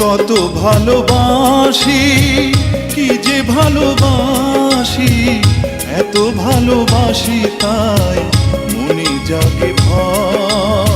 কত ভালোবাসি কি যে ভালোবাসি এত ভালোবাসি তাই जाके भाग।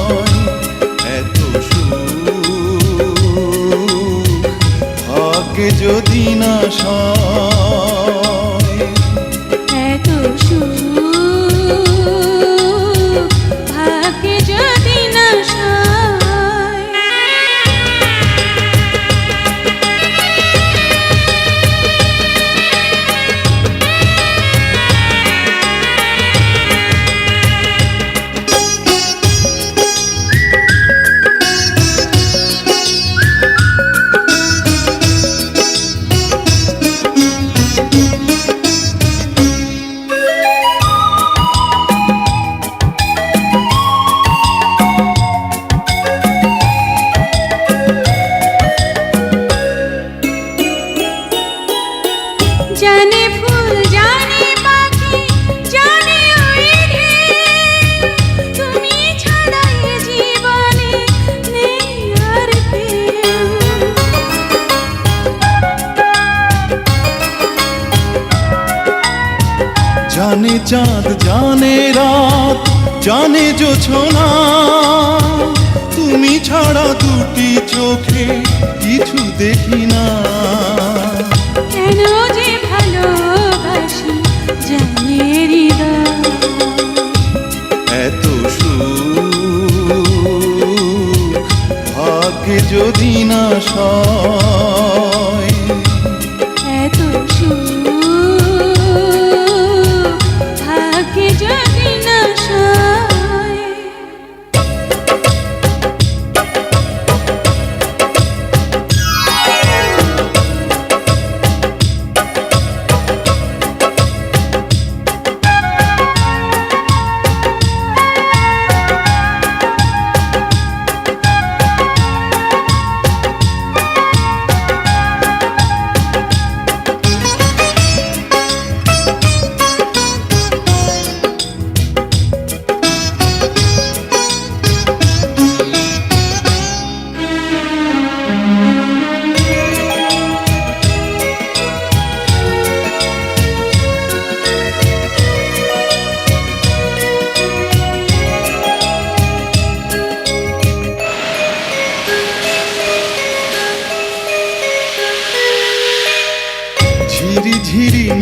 চাঁদ জানে রাত জানে জোছনা তুমি ছাড়া দুটি চোখে কিছু দেখি না। কেন যে ভালোবাসি জানে এত সুখ ভাগ্যে যদি না সয়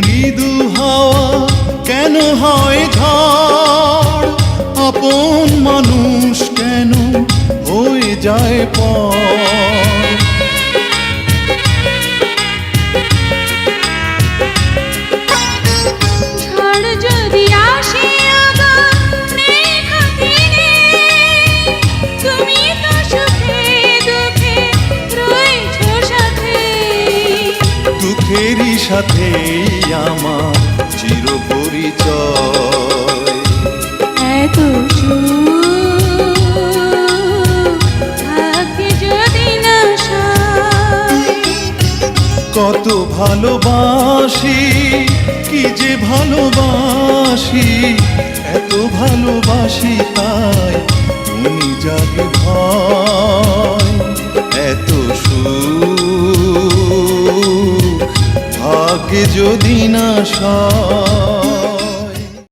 মৃদু হাওয়া কেন হয় ঝড়? আপন মানুষ কেন হয়ে যায় পর সাথে আমার চির পরিচয় এত কত ভালোবাসি কি যে ভালোবাসি এত ভালোবাসি তাই তুমি জাগে ভয় এত সুখ। ভাগ্যে যদি না সয়